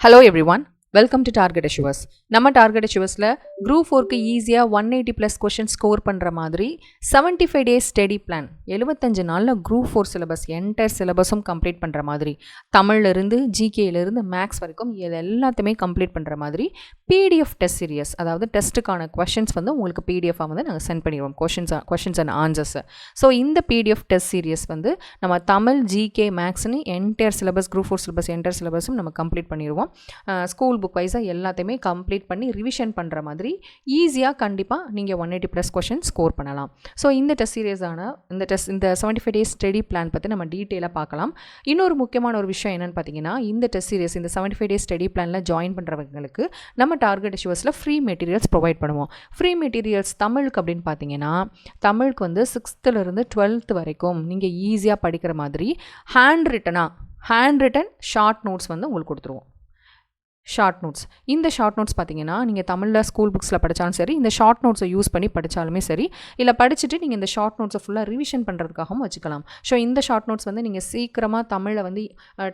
Hello everyone. Welcome to target assurers நம்ம target அஷுவர்ஸில் group ஃபோருக்கு ஈஸியாக one eighty plus question score பண்ணுற மாதிரி seventy five days study plan எழுபத்தஞ்சு நாளில் குரூப் ஃபோர் சிலபஸ் என்டையர் சிலபஸும் கம்ப்ளீட் பண்ணுற மாதிரி. தமிழ்லேருந்து ஜிகேலேருந்து மேக்ஸ் வரைக்கும் இது எல்லாத்தையுமே கம்ப்ளீட் பண்ணுற மாதிரி பிடிஎஃப் டெஸ்ட் சீரியஸ் அதாவது டெஸ்ட்டுக்கான கொஷின்ஸ் வந்து உங்களுக்கு பிடிஎஃபாக வந்து நாங்கள் சென்ட் பண்ணிடுவோம். Questions questions and answers so இந்த பிடிஎஃப் டெஸ்ட் சீரியஸ் வந்து நம்ம Tamil GK மேக்ஸ்னு entire syllabus group four syllabus entire சிலபஸும் நம்ம கம்ப்ளீட் பண்ணிடுவோம். ஸ்கூல் புக் வைஸாக எல்லாத்தையுமே கம்ப்ளீட் பண்ணி ரிவிஷன் பண்ணுற மாதிரி ஈஸியாக கண்டிப்பாக நீங்கள் one eighty plus question score பண்ணலாம். ஸோ இந்த டெஸ்ட் சீரியஸான இந்த டெஸ்ட் இந்த seventy five days study plan பற்றி நம்ம டீட்டெயிலாக பார்க்கலாம். இன்னொரு முக்கியமான ஒரு விஷயம் என்னென்னு பார்த்தீங்கன்னா இந்த டெஸ்ட் சீரியஸ் இந்த செவன்ட்டி ஃபைவ் டேஸ் ஸ்டடி பிளானில் ஜாயின் பண்ணுறவங்களுக்கு நம்ம டார்கெட் இஷ்யூஸில் ஃப்ரீ மெட்டீரியல்ஸ் ப்ரொவைட் பண்ணுவோம். ஃப்ரீ மெட்டீரியல்ஸ் தமிழுக்கு அப்படின்னு பார்த்தீங்கன்னா தமிழுக்கு வந்து சிக்ஸ்த்துலேருந்து டுவெல்த் வரைக்கும் நீங்கள் ஈஸியாக படிக்கிற மாதிரி ஹேண்ட் ரிட்டனாக ஹேண்ட் ரிட்டன் ஷார்ட் நோட்ஸ் வந்து உங்களுக்கு கொடுத்துருவோம். ஷார்ட் நோட்ஸ் இந்த ஷார்ட் நோட்ஸ் பார்த்தீங்கன்னா நீங்கள் தமிழில் ஸ்கூல் புக்ஸில் படித்தாலும் சரி இந்த ஷார்ட் நோட்ஸை யூஸ் பண்ணி படித்தாலுமே சரி இல்லை படிச்சுட்டு நீங்கள் இந்த ஷார்ட் நோட்ஸை ஃபுல்லாக ரிவிஷன் பண்ணுறதுக்காகவும் வச்சுக்கலாம். ஸோ இந்த ஷார்ட் நோட்ஸ் வந்து நீங்கள் சீக்கிரமாக தமிழில் வந்து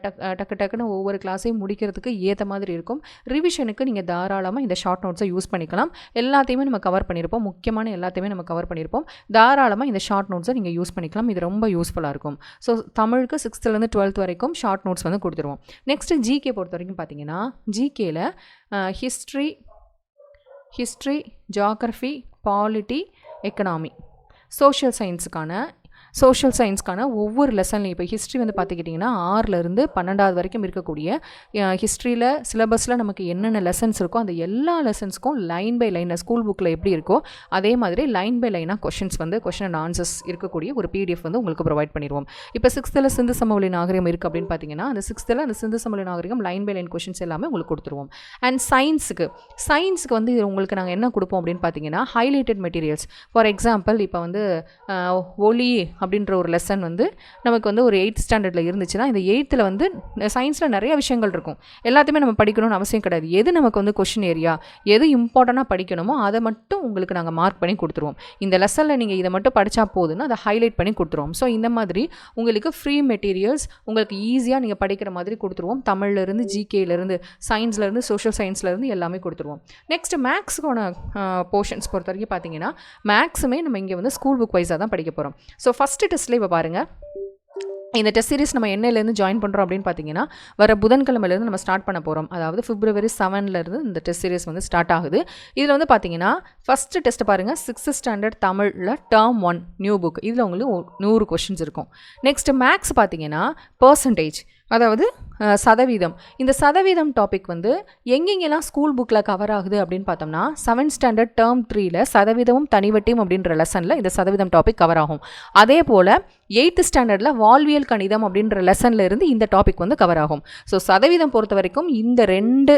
டக் டக்கு டக்குன்னு ஒவ்வொரு கிளாஸையும் முடிக்கிறதுக்கு ஏற்ற மாதிரி இருக்கும். ரிவிஷனுக்கு நீங்கள் தாராளமாக இந்த ஷார்ட் நோட்ஸை யூஸ் பண்ணிக்கலாம். எல்லாத்தையுமே நம்ம கவர் பண்ணியிருப்போம் முக்கியமான எல்லாத்தையுமே நம்ம கவர் பண்ணியிருப்போம் தாராளமாக இந்த ஷார்ட் நோட்ஸை நீங்கள் யூஸ் பண்ணிக்கலாம். இது ரொம்ப யூஸ்ஃபுல்லாக இருக்கும். ஸோ தமிழுக்கு சிக்ஸ்த்துலேருந்து டுவெல்த் வரைக்கும் ஷார்ட் நோட்ஸ் வந்து கொடுத்துருவோம். நெக்ஸ்ட்டு ஜிகே பொறுத்த வரைக்கும் பார்த்தீங்கன்னா ஜிகேல history history geography polity economy social சயின்ஸுக்கான social சயின்ஸ்க்கான ஒவ்வொரு லெசன்லையும் இப்போ ஹிஸ்ட்ரி வந்து பார்த்துக்கிட்டிங்கன்னா ஆறுலேருந்து பன்னெண்டாவது வரைக்கும் இருக்கக்கூடிய ஹிஸ்ட்ரியில் சிலபஸில் நமக்கு என்னென்ன லெசன்ஸ் இருக்கோ அந்த எல்லா லெசன்ஸ்க்கும் லைன் பை லைனாக ஸ்கூல் புக்கில் எப்படி இருக்கோ அதே மாதிரி லைன் பை லைனாக கொஷின்ஸ் வந்து கொஷின் அண்ட் ஆன்சர்ஸ் இருக்கக்கூடிய ஒரு பிடிஎஃப் வந்து உங்களுக்கு ப்ரொவைட் பண்ணிடுவோம். இப்போ சிக்ஸ்த்தில் சிந்து சமவெளி நாகரிகம் இருக்குது அப்படின்னு பார்த்தீங்கன்னா அந்த சிக்ஸ்த்தில் அந்த சிந்து சமவெளி நாகரிகம் லைன் பை லைன் கொஷின்ஸ் எல்லாமே உங்களுக்கு கொடுத்துருவோம். அண்ட் சயின்ஸுக்கு சயின்ஸுக்கு வந்து உங்களுக்கு நாங்கள் என்ன கொடுப்போம் அப்படின்னு பார்த்தீங்கன்னா ஹைலைட்டட் மெட்டீரியல்ஸ் ஃபார் எக்ஸாம்பிள் இப்போ வந்து ஒலி அப்படின்ற ஒரு லெசன் வந்து நமக்கு வந்து ஒரு எயித் ஸ்டாண்டர்டில் இருந்துச்சுன்னா இந்த எயித்தில் வந்து சயின்ஸில் நிறைய விஷயங்கள் இருக்கும். எல்லாத்தையுமே நம்ம படிக்கணும்னு அவசியம் கிடையாது. எது நமக்கு வந்து கொஷின் ஏரியா எது இம்பார்ட்டண்ட்டாக படிக்கணுமோ அதை மட்டும் உங்களுக்கு நாங்கள் மார்க் பண்ணி கொடுத்துருவோம். இந்த லெசனில் நீங்கள் இதை மட்டும் படித்தா போதுன்னு அதை ஹைலைட் பண்ணி கொடுத்துருவோம். ஸோ இந்த மாதிரி உங்களுக்கு ஃப்ரீ மெட்டீரியல்ஸ் உங்களுக்கு ஈஸியாக நீங்கள் படிக்கிற மாதிரி கொடுத்துருவோம். தமிழ்லேருந்து ஜிகேலேருந்து சயின்ஸ்லேருந்து சோஷியல் சயின்ஸ்லேருந்து எல்லாமே கொடுத்துருவோம். நெக்ஸ்ட் மேக்ஸுக்கான போர்ஷன்ஸ் பொறுத்த வரைக்கும் பார்த்தீங்கன்னா மேக்ஸுமே நம்ம இங்கே வந்து ஸ்கூல் புக் வைஸாக தான் படிக்க போகிறோம் ஸோ ஃபஸ்ட் ஃபஸ்ட்டு டெஸ்ட்டில் இப்போ பாருங்கள் இந்த டெஸ்ட் சீரிஸ் நம்ம என்னையிலேருந்து ஜாயின் பண்ணுறோம் அப்படின்னு பார்த்தீங்கன்னா வர புதன்கிழமையிலேருந்து நம்ம ஸ்டார்ட் பண்ண போகிறோம் அதாவது பிப்ரவரி செவன்லேருந்து இந்த டெஸ்ட் சீரிஸ் வந்து ஸ்டார்ட் ஆகுது. இதில் வந்து பார்த்தீங்கன்னா ஃபஸ்ட்டு டெஸ்ட் பாருங்கள் சிக்ஸ்த் ஸ்டாண்டர்ட் தமிழில் டேர்ம் ஒன் நியூ புக் இதில் உங்களுக்கு நூறு கொஷின்ஸ் இருக்கும். நெக்ஸ்ட் மேக்ஸ் பார்த்தீங்கன்னா பர்சன்டேஜ் அதாவது சதவீதம். இந்த சதவீதம் டாபிக் வந்து எங்கெங்கெல்லாம் ஸ்கூல் புக்கில் கவர் ஆகுது அப்படின்னு பார்த்தோம்னா செவன்த் ஸ்டாண்டர்ட் டேர்ம் த்ரீல சதவீதமும் தனிவட்டியும் அப்படின்ற லெசனில் இந்த சதவீதம் டாபிக் கவர் ஆகும். அதே போல் எயித்து ஸ்டாண்டர்டில் வாழ்வியல் கணிதம் அப்படின்ற லெசனில் இருந்து இந்த டாபிக் வந்து கவர் ஆகும். ஸோ சதவீதம் பொறுத்த வரைக்கும் இந்த ரெண்டு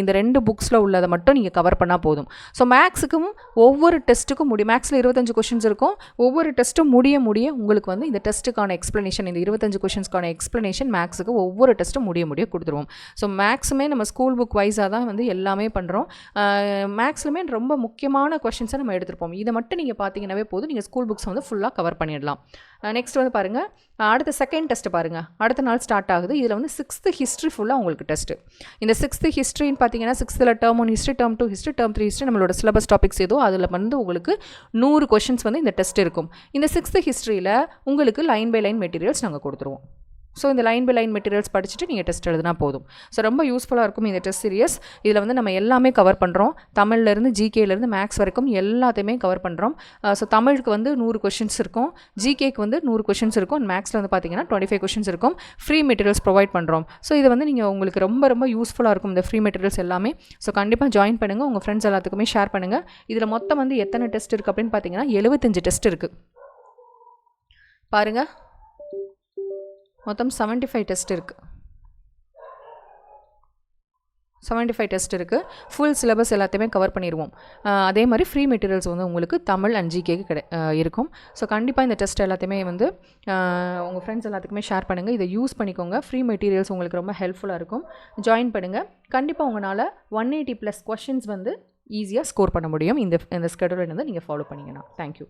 இந்த ரெண்டு புக்ஸில் உள்ளதை மட்டும் நீங்கள் கவர் பண்ணால் போதும். ஸோ மேக்ஸுக்கும் ஒவ்வொரு டெஸ்ட்டுக்கும் முடியும் மேக்ஸில் இருபத்தஞ்சு கொஷின்ஸ் இருக்கும். ஒவ்வொரு டெஸ்ட்டும் முடிய முடிய உங்களுக்கு வந்து இந்த டெஸ்ட்டுக்கான எக்ஸ்ப்ளனேஷன் இந்த இருபத்தஞ்சு கொஷின்ஸ்க்கான எக்ஸ்ப்ளனேஷன் மேக்ஸுக்கு ஒவ்வொரு டெஸ்ட்டும் முடிய முடிய கொடுத்துருவோம். ஸோ மேக்ஸுமே நம்ம ஸ்கூல் புக் வைஸாக தான் வந்து எல்லாமே பண்ணுறோம் மேக்ஸ்லுமே ரொம்ப முக்கியமான கொஷின்ஸை நம்ம எடுத்துருப்போம். இதை மட்டும் நீங்கள் பார்த்தீங்கன்னாவே போதும். நீங்கள் ஸ்கூல் புக்ஸ் வந்து ஃபுல்லாக கவர் பண்ணிடலாம். நெக்ஸ்ட் வந்து பாருங்கள் அடுத்த செகண்ட் டெஸ்ட் பாருங்கள் அடுத்த நாள் ஸ்டார்ட் ஆகுது. இதில் வந்து சிக்ஸ்த்து ஹிஸ்ட்ரி ஃபுல்லாக உங்களுக்கு டெஸ்ட்டு இந்த சிக்ஸ்த்து ஹிஸ்ட்ரின்னு பார்த்தீங்கன்னா சிக்ஸ்த்தில் term one history term two history term three history நம்மளோட சிலபஸ் டாபிக்ஸ் ஏதோ அதில் வந்து உங்களுக்கு நூறு கொஷின்ஸ் வந்து இந்த டெஸ்ட் இருக்கும். இந்த சிக்ஸ்த்து ஹிஸ்ட்ரியில் உங்களுக்கு லைன் பை லைன் மெட்டீரியல்ஸ் நாங்கள் கொடுத்துருவோம். ஸோ இந்த லைன் பை லைன் மெட்டீரியல்ஸ் படிச்சுட்டு நீங்கள் டெஸ்ட் எழுதினா போதும். ஸோ ரொம்ப யூஸ்ஃபுல்லாக இருக்கும் இந்த டெஸ்ட் சீரியஸ் இதில் வந்து நம்ம எல்லாமே கவர் பண்ணுறோம் தமிழ்லேருந்து ஜிகேலேருந்து மேக்ஸ் வரைக்கும் எல்லாத்தையுமே கவர் பண்ணுறோம் ஸோ தமிழுக்கு வந்து நூறு கொஷின்ஸ் இருக்கும். ஜிகேக்கு வந்து நூறு கொஷின்ஸ் இருக்கும். மேக்ஸில் வந்து பார்த்தீங்கன்னா டுவெண்ட்டி ஃபைவ் கொஷின்ஸ் இருக்கும். ஃப்ரீ மெட்டீரியல்ஸ் ப்ரொவைட் பண்ணுறோம் ஸோ இது வந்து நீங்கள் உங்களுக்கு ரொம்ப ரொம்ப யூஸ்ஃபுல்லாக இருக்கும் இந்த ஃப்ரீ மெட்டீரியல்ஸ் எல்லாமே. ஸோ கண்டிப்பாக ஜாயின் பண்ணுங்கள் உங்கள் ஃப்ரெண்ட்ஸ் எல்லாத்துக்குமே ஷேர் பண்ணுங்கள் இதில் மொத்தம் வந்து எத்தனை டெஸ்ட் இருக்குது அப்படின்னு பார்த்தீங்கன்னா எழுபத்தஞ்சு டெஸ்ட் இருக்குது பாருங்கள் மொத்தம் செவன்ட்டி ஃபைவ் டெஸ்ட் இருக்குது செவன்ட்டி ஃபைவ் டெஸ்ட் இருக்குது ஃபுல் சிலபஸ் எல்லாத்தையுமே கவர் பண்ணிடுவோம் அதே மாதிரி ஃப்ரீ மெட்டீரியல்ஸ் வந்து உங்களுக்கு தமிழ் அண்ட் ஜிகேக்கு கிடை இருக்கும். ஸோ கண்டிப்பாக இந்த டெஸ்ட் எல்லாத்தையுமே வந்து உங்கள் ஃப்ரெண்ட்ஸ் எல்லாத்துக்குமே ஷேர் பண்ணுங்கள் இதை யூஸ் பண்ணிக்கோங்க. ஃப்ரீ மெட்டீரியல்ஸ் உங்களுக்கு ரொம்ப ஹெல்ப்ஃபுல்லாக இருக்கும். ஜாயின் பண்ணுங்கள் கண்டிப்பாக உங்களால் ஒன் எயிட்டி ப்ளஸ் கொஷின்ஸ் வந்து ஈஸியாக ஸ்கோர் பண்ண முடியும். இந்த இந்த ஸ்கெடியூல் வந்து நீங்கள் ஃபாலோ பண்ணிங்கன்னா. தேங்க்யூ